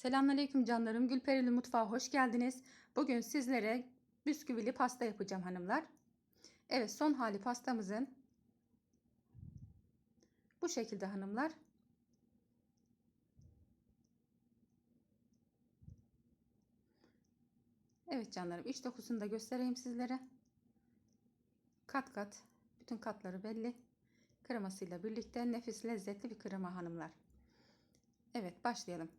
Selamünaleyküm canlarım. Gülperili Mutfağa hoş geldiniz. Bugün sizlere bisküvili pasta yapacağım hanımlar. Evet son hali pastamızın bu şekilde hanımlar. Evet canlarım iç dokusunu da göstereyim sizlere. Kat kat bütün katları belli. Kremasıyla birlikte nefis lezzetli bir krema hanımlar. Evet başlayalım.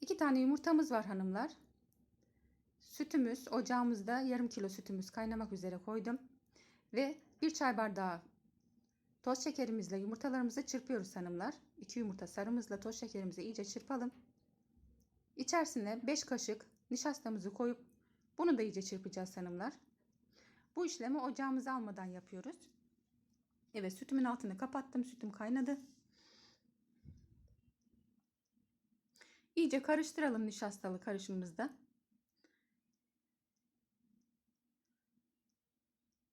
İki tane yumurtamız var hanımlar. Sütümüz ocağımızda yarım kilo sütümüz kaynamak üzere koydum. Ve bir çay bardağı toz şekerimizle yumurtalarımızı çırpıyoruz hanımlar. İki yumurta sarımızla toz şekerimizi iyice çırpalım. İçerisine 5 kaşık nişastamızı koyup bunu da iyice çırpacağız hanımlar. Bu işlemi ocağımıza almadan yapıyoruz. Evet sütümün altını kapattım. Sütüm kaynadı. İyice karıştıralım nişastalı karışımımızda.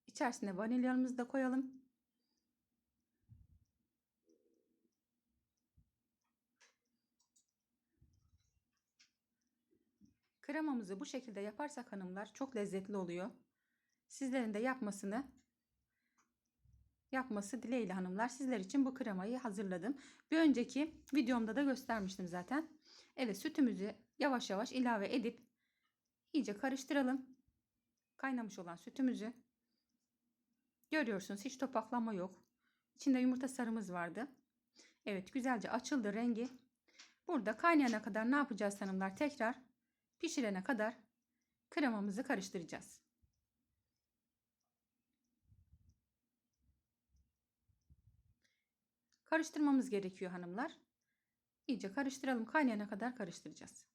İçerisine vanilyamızı da koyalım. Kremamızı bu şekilde yaparsak hanımlar çok lezzetli oluyor. Sizlerin de yapmasını yapması dileğiyle hanımlar sizler için bu kremayı hazırladım. Bir önceki videomda da göstermiştim zaten. Evet sütümüzü yavaş yavaş ilave edip iyice karıştıralım. Kaynamış olan sütümüzü. Görüyorsunuz hiç topaklanma yok. İçinde yumurta sarımız vardı. Evet güzelce açıldı rengi. Burada kaynayana kadar ne yapacağız hanımlar? Tekrar pişirene kadar kremamızı karıştıracağız. Karıştırmamız gerekiyor hanımlar. İyice karıştıralım. Kaynayana kadar karıştıracağız.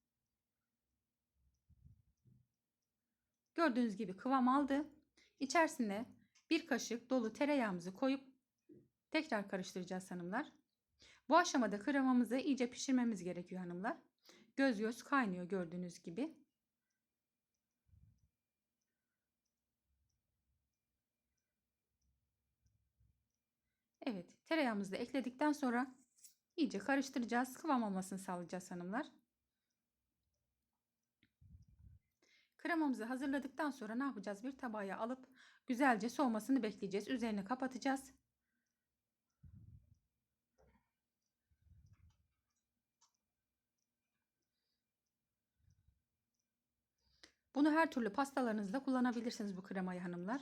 Gördüğünüz gibi kıvam aldı. İçerisine bir kaşık dolu tereyağımızı koyup tekrar karıştıracağız hanımlar. Bu aşamada kremamızı iyice pişirmemiz gerekiyor hanımlar. Göz göz kaynıyor gördüğünüz gibi. Evet tereyağımızı da ekledikten sonra iyice karıştıracağız. Kıvam almasını sağlayacağız hanımlar. Kremamızı hazırladıktan sonra ne yapacağız? Bir tabağa alıp güzelce soğumasını bekleyeceğiz. Üzerini kapatacağız. Bunu her türlü pastalarınızda kullanabilirsiniz bu kremayı hanımlar.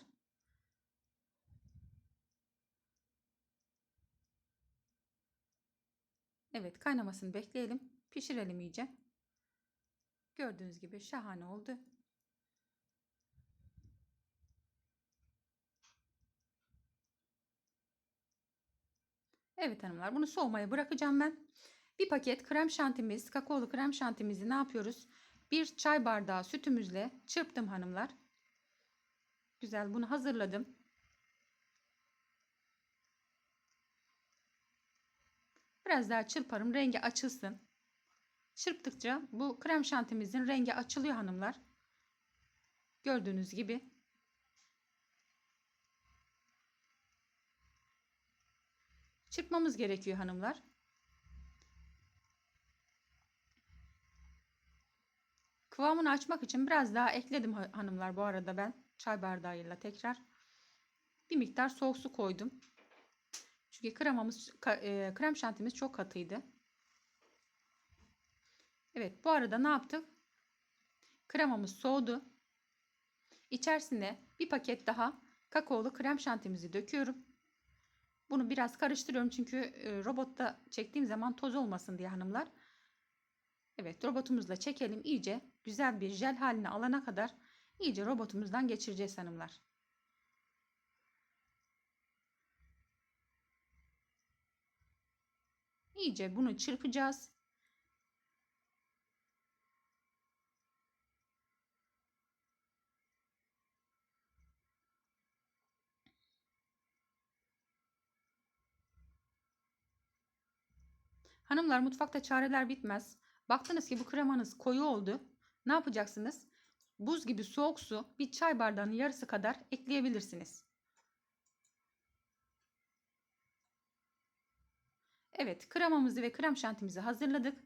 Evet kaynamasını bekleyelim. Pişirelim iyice. Gördüğünüz gibi şahane oldu. Evet hanımlar bunu soğumaya bırakacağım ben. Bir paket krem şantimiz, kakaolu krem şantimizi ne yapıyoruz? Bir çay bardağı sütümüzle çırptım hanımlar. Güzel bunu hazırladım. Biraz daha çırparım rengi açılsın. Çırptıkça bu krem şantimizin rengi açılıyor hanımlar. Gördüğünüz gibi. Çırpmamız gerekiyor hanımlar. Kıvamını açmak için biraz daha ekledim hanımlar bu arada ben çay bardağıyla tekrar. Bir miktar soğuk su koydum. Çünkü kremamız, e, krem şantimiz çok katıydı. Evet bu arada ne yaptık? Kremamız soğudu. İçerisine bir paket daha kakaolu krem şantimizi döküyorum. Bunu biraz karıştırıyorum çünkü e, robotta çektiğim zaman toz olmasın diye hanımlar. Evet robotumuzla çekelim iyice güzel bir jel haline alana kadar iyice robotumuzdan geçireceğiz hanımlar. İyice bunu çırpacağız. Hanımlar mutfakta çareler bitmez. Baktınız ki bu kremanız koyu oldu. Ne yapacaksınız? Buz gibi soğuk su bir çay bardağının yarısı kadar ekleyebilirsiniz. Evet kremamızı ve krem şantimizi hazırladık.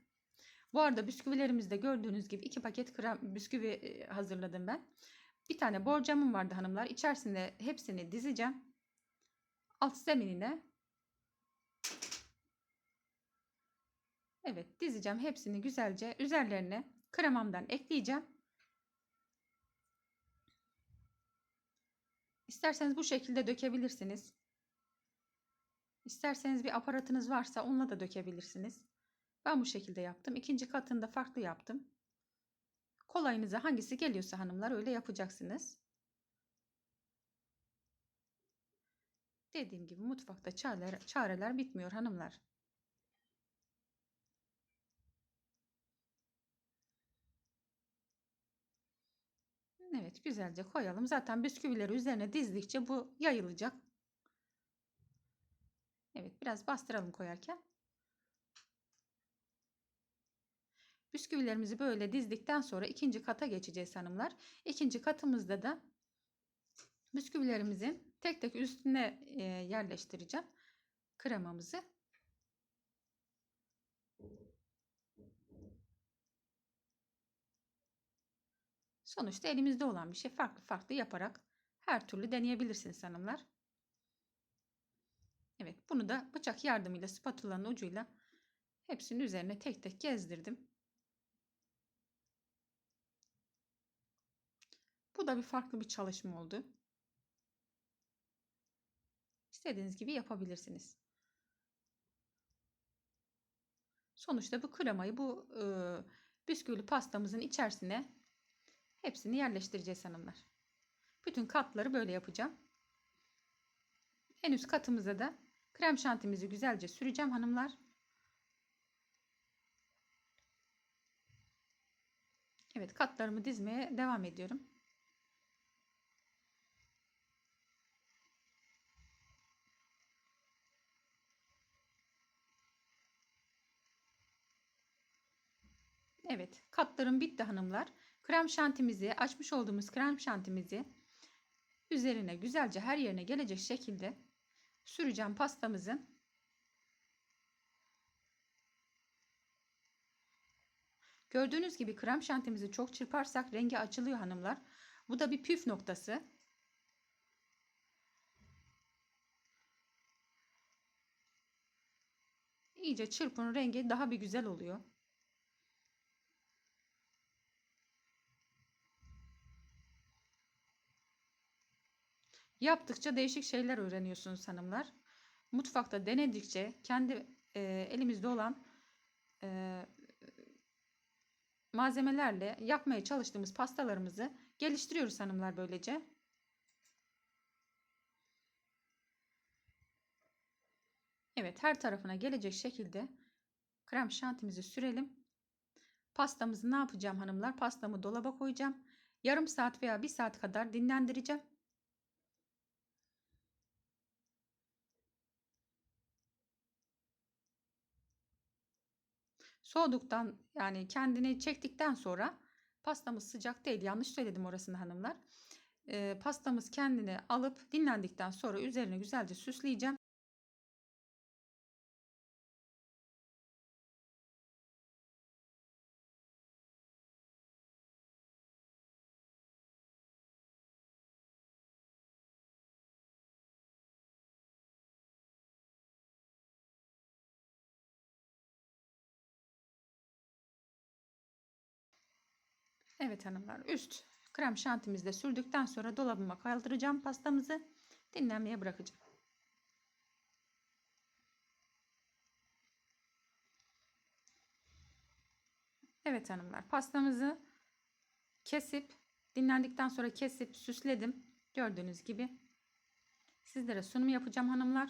Bu arada bisküvilerimizde gördüğünüz gibi iki paket krem bisküvi e, hazırladım ben. Bir tane borcamım vardı hanımlar. İçerisinde hepsini dizeceğim. Alt zeminine. Evet dizeceğim hepsini güzelce. Üzerlerine kremamdan ekleyeceğim. İsterseniz bu şekilde dökebilirsiniz. İsterseniz bir aparatınız varsa onunla da dökebilirsiniz. Ben bu şekilde yaptım. İkinci katında farklı yaptım. Kolayınıza hangisi geliyorsa hanımlar öyle yapacaksınız. Dediğim gibi mutfakta çareler, çareler bitmiyor hanımlar. Evet güzelce koyalım. Zaten bisküvileri üzerine dizdikçe bu yayılacak. Evet biraz bastıralım koyarken. Bisküvilerimizi böyle dizdikten sonra ikinci kata geçeceğiz hanımlar. İkinci katımızda da bisküvilerimizin tek tek üstüne e, yerleştireceğim kremamızı. Sonuçta elimizde olan bir şey farklı farklı yaparak her türlü deneyebilirsiniz hanımlar. Evet bunu da bıçak yardımıyla spatulanın ucuyla hepsinin üzerine tek tek gezdirdim. Bu da bir farklı bir çalışma oldu. İstediğiniz gibi yapabilirsiniz. Sonuçta bu kremayı bu e, bisküvili pastamızın içerisine hepsini yerleştireceğiz hanımlar. Bütün katları böyle yapacağım. En üst katımıza da krem şantimizi güzelce süreceğim hanımlar. Evet katlarımı dizmeye devam ediyorum. Evet katlarım bitti hanımlar. Krem şantimizi açmış olduğumuz krem şantimizi üzerine güzelce her yerine gelecek şekilde süreceğim pastamızın. Gördüğünüz gibi krem şantimizi çok çırparsak rengi açılıyor hanımlar. Bu da bir püf noktası. İyice çırpın rengi daha bir güzel oluyor. Yaptıkça değişik şeyler öğreniyorsunuz hanımlar. Mutfakta denedikçe kendi e, elimizde olan e, malzemelerle yapmaya çalıştığımız pastalarımızı geliştiriyoruz hanımlar böylece. Evet her tarafına gelecek şekilde krem şantimizi sürelim. Pastamızı ne yapacağım hanımlar? Pastamı dolaba koyacağım. Yarım saat veya bir saat kadar dinlendireceğim. Soğuduktan yani kendini çektikten sonra pastamız sıcak değil. Yanlış söyledim orasını hanımlar. E, pastamız kendini alıp dinlendikten sonra üzerine güzelce süsleyeceğim. Evet hanımlar üst krem şantimizi de sürdükten sonra dolabıma kaldıracağım pastamızı dinlenmeye bırakacağım. Evet hanımlar pastamızı kesip dinlendikten sonra kesip süsledim. Gördüğünüz gibi sizlere sunum yapacağım hanımlar.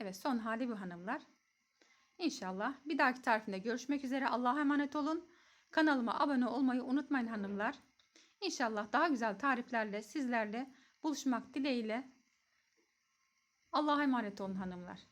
Evet son hali bu hanımlar. İnşallah bir dahaki tarifinde görüşmek üzere. Allah'a emanet olun. Kanalıma abone olmayı unutmayın hanımlar. İnşallah daha güzel tariflerle sizlerle buluşmak dileğiyle. Allah'a emanet olun hanımlar.